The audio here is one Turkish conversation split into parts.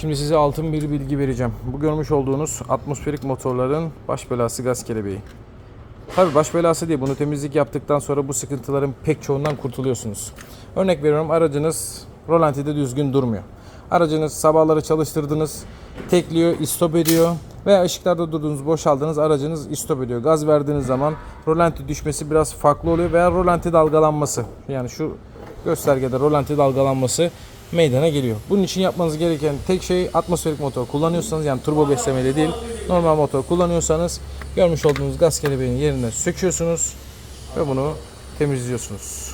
Şimdi size altın bir bilgi vereceğim. Bu görmüş olduğunuz atmosferik motorların baş belası gaz kelebeği. Tabii baş belası değil. Bunu temizlik yaptıktan sonra bu sıkıntıların pek çoğundan kurtuluyorsunuz. Örnek veriyorum aracınız rolantide düzgün durmuyor. Aracınız sabahları çalıştırdınız, tekliyor, istop ediyor veya ışıklarda durduğunuz, boşaldığınız aracınız istop ediyor. Gaz verdiğiniz zaman rolanti düşmesi biraz farklı oluyor veya rolanti dalgalanması. Yani şu göstergede rolanti dalgalanması meydana geliyor. Bunun için yapmanız gereken tek şey atmosferik motor kullanıyorsanız yani turbo beslemeli değil normal motor kullanıyorsanız görmüş olduğunuz gaz kelebeğinin yerine söküyorsunuz ve bunu temizliyorsunuz.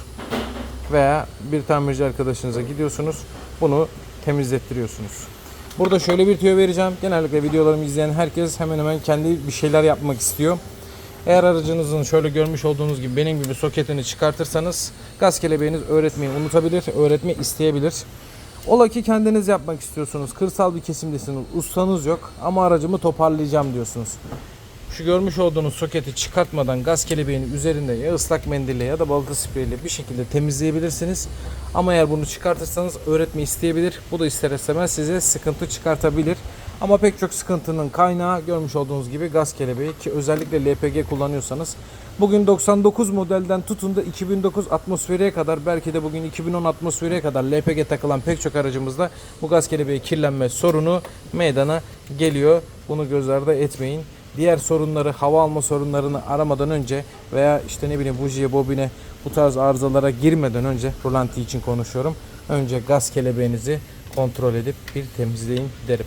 Veya bir tamirci arkadaşınıza gidiyorsunuz bunu temizlettiriyorsunuz. Burada şöyle bir tüyo vereceğim. Genellikle videolarımı izleyen herkes hemen hemen kendi bir şeyler yapmak istiyor. Eğer aracınızın şöyle görmüş olduğunuz gibi benim gibi soketini çıkartırsanız gaz kelebeğiniz öğretmeyi unutabilir, öğretme isteyebilir. Ola ki kendiniz yapmak istiyorsunuz. Kırsal bir kesimdesiniz. Ustanız yok ama aracımı toparlayacağım diyorsunuz. Şu görmüş olduğunuz soketi çıkartmadan gaz kelebeğinin üzerinde ya ıslak mendille ya da balata spreyle bir şekilde temizleyebilirsiniz. Ama eğer bunu çıkartırsanız öğretme isteyebilir. Bu da ister istemez size sıkıntı çıkartabilir. Ama pek çok sıkıntının kaynağı görmüş olduğunuz gibi gaz kelebeği ki özellikle LPG kullanıyorsanız bugün 99 modelden tutun da 2009 atmosferiye kadar belki de bugün 2010 atmosferiye kadar LPG takılan pek çok aracımızda bu gaz kelebeği kirlenme sorunu meydana geliyor. Bunu göz ardı etmeyin diğer sorunları, hava alma sorunlarını aramadan önce veya işte ne bileyim bujiye, bobine bu tarz arızalara girmeden önce rolanti için konuşuyorum. Önce gaz kelebeğinizi kontrol edip bir temizleyin derim.